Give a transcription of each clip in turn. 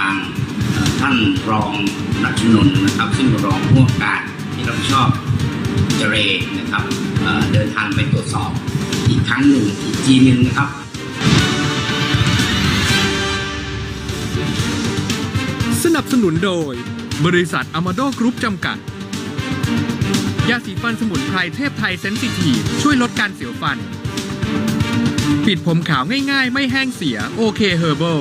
ทางท่านรองรัชนนนะครับ ซึ่งรองผู้การที่รับผิดชอบเจเรนะครับเดินทางไปตรวจสอบอีกครั้งหนึ่งอีกทีหนึ่งนะครับ สนับสนุนโดย บริษัทอมาโดกรุ๊ปจำกัด ยาสีฟันสมุนไพรเทพไทยเซนซิทีฟช่วยลดการเสียวฟัน ปิดผมขาวง่ายๆ ไม่แห้งเสียโอเคเฮอร์เบล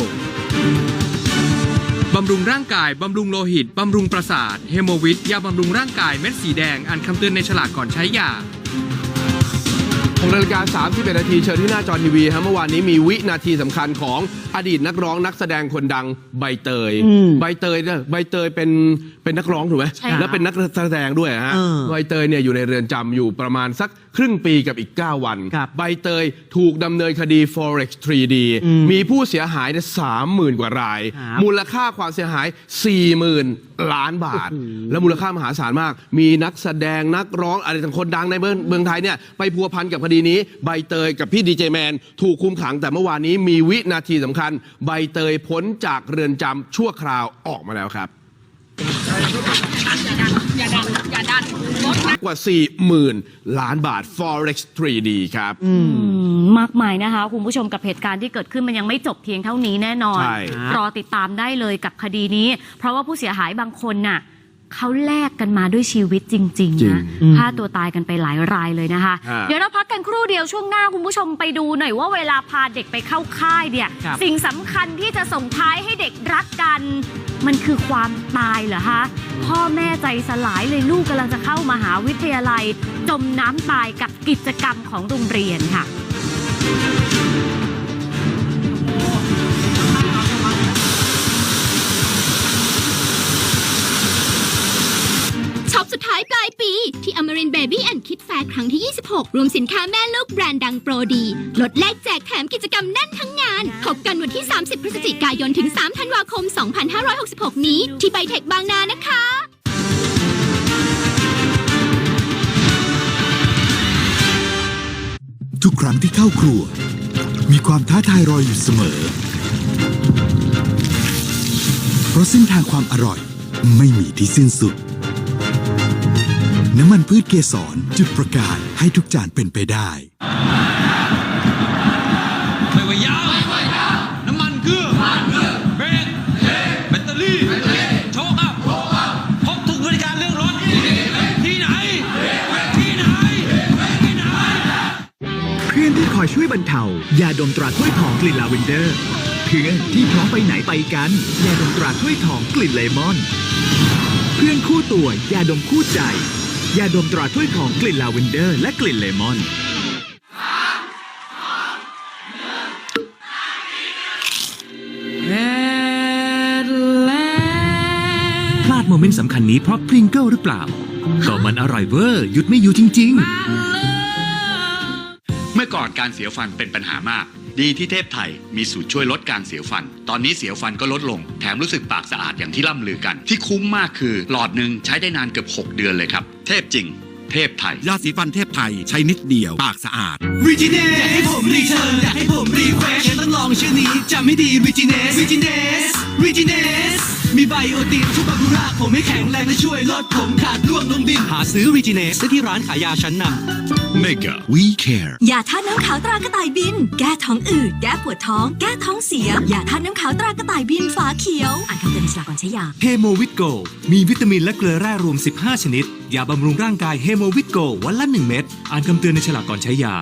บำรุงร่างกาย บำรุงโลหิต บำรุงประสาท เฮโมวิตยาบำรุงร่างกายเม็ดสีแดงอ่านคำเตือนในฉลากก่อนใช้ยา6นาฬิกา31นาทีเชิญที่หน้าจอทีวีฮะเมื่อวานนี้มีวินาทีสำคัญของอดีตนักร้องนักแสดงคนดังใบเตย ใบเตยเนี่ยใบเตยเป็นเป็นนักร้องถูกไหมใช่ค่ะแล้วเป็นนักแสดงด้วยฮะเออใบเตยเนี่ยอยู่ในเรือนจำอยู่ประมาณสัก ครึ่งปีกับอีก 9 วัน ครับใบเตยถูกดำเนินคดี forex 3D อืมมีผู้เสียหายสามหมื่นกว่าราย ครับมูลค่าความเสียหาย 40,000 ล้านบาท และมูลค่ามหาศาลมาก มีนักแสดงนักร้องอะไรต่างคนดังในเมืองเมืองไทยเนี่ยไปพัวพันกับคดีนี้ ใบเตยกับพี่ดีเจแมน ถูกคุมขังแต่เมื่อวานนี้มีวินาทีสำคัญ ใบเตยพ้นจากเรือนจำชั่วคราวออกมาแล้วครับ กว่า 40,000 ล้านบาท forex 3D ครับอืมมากมายนะคะ คุณผู้ชมกับเหตุการณ์ที่เกิดขึ้นมันยังไม่จบเพียงเท่านี้แน่นอน ใช่ รอติดตามได้เลยกับคดีนี้ เพราะว่าผู้เสียหายบางคนน่ะ เขาแลกกันมาด้วยชีวิตจริง จริงๆนะฆ่าตัวตายกันไปหลายรายเลยนะคะ ฮะเดี๋ยวเราพักกันครู่เดียวช่วงหน้าคุณผู้ชมไปดูหน่อยว่าเวลาพาเด็กไปเข้าค่ายเนี่ย ครับ สิ่งสำคัญที่จะส่งท้ายให้เด็กรักกัน มันคือความตายเหรอคะ พ่อแม่ใจสลายเลยลูกกำลังจะเข้ามหาวิทยาลัย จมน้ำตายกับกิจกรรมของโรงเรียนค่ะช็อ ปี ที่ Amarin Baby and Kid Fair ครั้งที่ 26 รวมสินค้าแม่ลูกแบรนด์ดังโปรดี ลดแลกแจกแถมกิจกรรมแน่นทั้งงาน พบกันวันที่ 30 พฤศจิกายนถึง 3 ธันวาคม 2566 นี้ ที่ไบเทคบางนานะคะทุกครั้งที่เข้าครัว มีความท้าทายรออยู่เสมอ เพราะเส้นทางความอร่อยไม่มีที่สิ้นสุด น้ำมันพืชเกสรจุดประกายให้ทุกจานเป็นไปได้ ไม่ว่ายางน้ำมันเครื่องเบรกแบตเตอรี่โชคอัพพบทุกบริการเรื่องรถ ที่ไหน ที่ไหน ที่ไหน เพื่อนที่คอยช่วยบรรเทายาดมตราถ้วยทองกลิ่นลาเวนเดอร์เพื่อนที่พร้อมไปไหนไปกันยาดมตราถ้วยทองกลิ่นเลมอน เพื่อนคู่ตัวยาดมคู่ใจ ยาดมตราถ้วยทองกลิ่นลาเวนเดอร์ และกลิ่นเลมอน พลาดโมเมนต์สำคัญนี้เพราะพริงเกิลหรือเปล่า ก็มันอร่อยเวอร์หยุดไม่อยู่จริง ๆ เมื่อก่อนการเสียฟันเป็นปัญหามาก ดีที่เทพไทยมีสูตรช่วยลดการเสียวฟัน ตอนนี้เสียวฟันก็ลดลง แถมรู้สึกปากสะอาดอย่างที่ล่ำลือกัน ที่คุ้มมากคือหลอดหนึ่งใช้ได้นานเกือบ 6 เดือนเลยครับ เทพจริง เทพไทย ยาสีฟันเทพไทยใช้นิดเดียว ปากสะอาดวิจิเนสอยากให้ผมรีเทิร์นอยากให้ผมรีเฟรชต้องลองชื่อนี้จำไม่ดีวิจิเนสวิจิเนสวิจิเนสมีไบโอตินช่วยบำรุงรากผมให้แข็งแรงและช่วยลดผมขาดร่วงลงดินหาซื้อวิจิเนสได้ที่ร้านขายยาชั้นนำ Mega We Care ยาท่าตุน้ำขาวตรากระต่ายบิน แก้ท้องอืดแก้ปวดท้อง แก้ท้องเสียยาท่าตุน้ำขาวตรากระต่ายบินฝาเขียวอ่านคำเตือนในฉลากก่อนใช้ยาเฮโมวิตโกมีวิตามินและเกลือแร่รวม 15 ชนิดยาบำรุงร่างกายเฮโมวิตโกวันละ 1 เม็ดอ่านคำเตือนในฉลากก่อนใช้ยา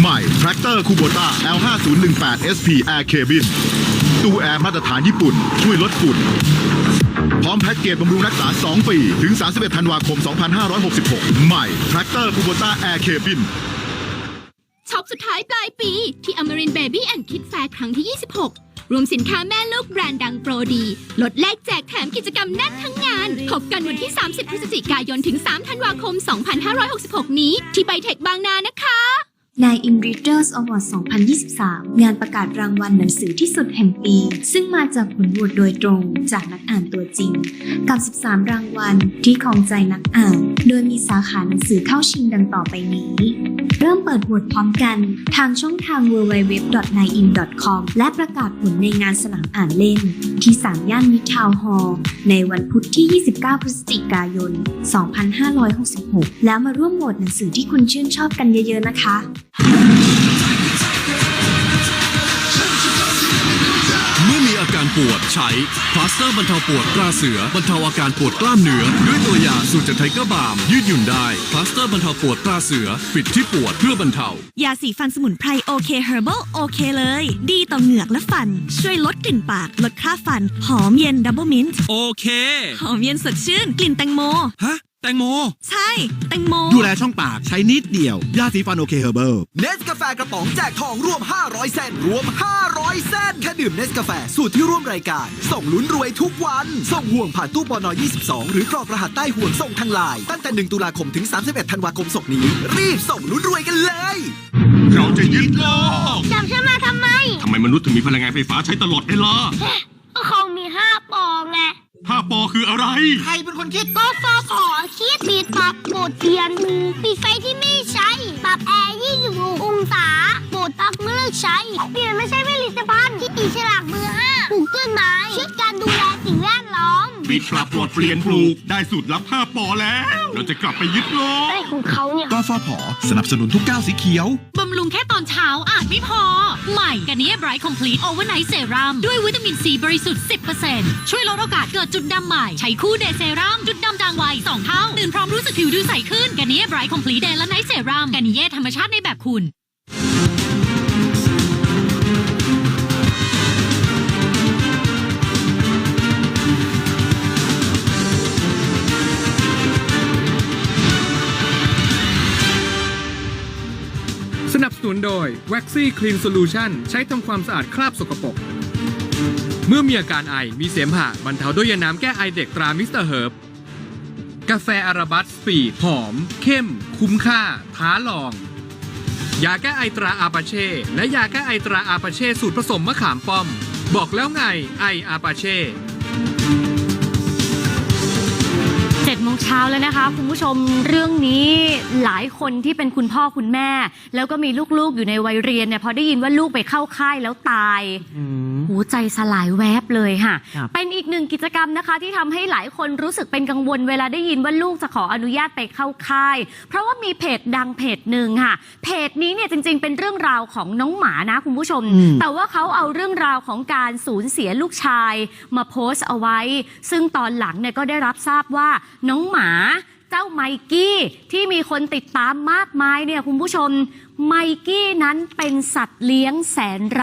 ใหม่ Tractor Kubota L5018 SP Air Cabin ตู้แอร์มาตรฐานญี่ปุ่น ช่วยลดฝุ่น พร้อมแพ็กเกจบำรุงรักษา 2 ปี ถึง 31 ธันวาคม 2566 ใหม่ Tractor Kubota Air Cabin ช็อปสุดท้ายปลายปีที่ Amarin Baby and Kid Fair ครั้งที่ 26 รวมสินค้าแม่ลูกแบรนด์ดังโปรดี ลดแลกแจกแถมกิจกรรมแน่นทั้งงาน พบกันวันที่ 30 พฤศจิกายนถึง 3 ธันวาคม 2566 นี้ ที่ไบเทคบางนานะคะนาย In Readers Award 2023 งานประกาศรางวัลหนังสือที่สุดแห่งปี ซึ่งมาจากผลโหวตโดยตรงจากนักอ่านตัวจริง กับ 13 รางวัลที่คองใจนักอ่าน โดยมีสาขาหนังสือเข้าชิงดังต่อไปนี้ เริ่มเปิดโหวตพร้อมกัน ทางช่องทาง www.9in.com และประกาศผลในงานสนามอ่านเล่น ที่สามย่านมิตรทาวน์ฮอล์ในวันพุธที่ 29 พฤศจิกายน 2566 แล้วมาร่วมโหวตหนังสือที่คุณชื่นชอบกันเยอะๆนะคะ อมีอาการปวดใช้พลาสเตอร์บรรเทาปวดตราเสือบรรเทาอาการปวดกล้ามเนื้อด้วยตัวยาสูตรจากไทเกอร์บาล์มยืดหยุ่นได้พลาสเตอร์บรรเทาปวดตราเสือปิดที่ปวดเพื่อบรรเทายาสีฟันสมุนไพรโอเคเฮอร์เบลโอเคเลย ดีต่อเหงือกและฟัน ช่วยลดกลิ่นปาก ลดคราบฟัน หอมเย็นดับเบิลมินต์โอเค หอมเย็นสดชื่นกลิ่นแตงโมฮะ แตงโม ใช่ แตงโม ดูแลช่องปากใช้นิดเดียว ยาสีฟันโอเคเฮอร์เบิลเนสกาแฟกระป๋องแจกทองรวม 500เซนรวม 500เซนแค่ดื่มเนสกาแฟสูตรที่ร่วมรายการ ส่งลุ้นรวยทุกวัน ส่งห่วงผ่านตู้ปอนอ22 หรือกรอกรหัสใต้ห่วงส่งทางไลน์ตั้งแต่ 1 ตุลาคมถึง 31 ธันวาคมศกนี้ รีบส่งลุ้นรวยกันเลย เราจะยึดโลกจับฉันมาทำไม ทำไมมนุษย์ถึงมีพลังงานไฟฟ้าใช้ตลอดเวลาก็เขามีห้าปองไง ห้าปอคืออะไร ใครเป็นคนคิด ก็ฟอขอคิดปิดปรับโหมดเทียนปิดไฟที่ไม่ใช้ ปรับแอร์26องศาโหมดปลั๊กเมื่อเลิกใช้ เปลี่ยนไม่ใช่ผลิตภัณฑ์ ปิดปรับปลดเปลี่ยนปลูก ได้สูตรลับห้าปอแล้ว เราจะกลับไปยึดโลกอะไรของเขาเนี่ย กฟผสนับสนุนทุกก้าวสีเขียว บำรุงแค่ตอนเช้าอาจไม่พอ ใหม่กันนี้ไบรท์คอมพลีทโอเวอร์ไนท์เซรั่มด้วยวิตามินซีบริสุทธิ์ 10%ช่วยลดโอกาสเกิดจุดดำใหม่ ใช้คู่เดย์เซรั่มจุดดำจางไว2เท่าตื่นพร้อมรู้สึกผิวดูใสขึ้นกันนี้ไบรท์คอมพลีทเดย์และไนท์เซรั่มกันนี้ธรรมชาติในแบบคุณ นุนโดย Waxy Clean Solution ใช้ทำความสะอาดคราบสกปรก เมื่อมีอาการไอ มีเสมหะบรรเทาด้วยยาน้ำแก้ไอเด็กตรามิสเตอร์เฮิร์บกาแฟอาราบัสสปีดหอม เข้ม คุ้มค่า ท้าลอง ยาแก้ไอตราอาปาเช่ และยาแก้ไอตราอาปาเช่สูตรผสมมะขามป้อม บอกแล้วไงไออาปาเช่ 8โมงเช้าแล้วนะคะ คุณผู้ชมเรื่องนี้หลายคนที่เป็นคุณพ่อคุณแม่ แล้วก็มีลูกๆอยู่ในวัยเรียนเนี่ยพอได้ยินว่าลูกไปเข้าค่ายแล้วตายหูใจสลายแวบเลยค่ะเป็นอีกหนึ่งกิจกรรมนะคะ ที่ทำให้หลายคนรู้สึกเป็นกังวลเวลาได้ยินว่าลูกจะขออนุญาตไปเข้าค่าย เพราะว่ามีเพจดังเพจหนึ่งค่ะ เพจนี้เนี่ยจริง ๆ เป็นเรื่องราวของน้องหมานะคุณผู้ชมแต่ว่าเขาเอาเรื่องราวของการสูญเสียลูกชาย มาโพสต์เอาไว้ ซึ่งตอนหลังเนี่ยก็ได้รับทราบว่าน้องหมาเจ้าไมกี้ที่มีคนติดตามมากมายเนี่ยคุณผู้ชมไมกี้นั้นเป็นสัตว์เลี้ยงแสนรัก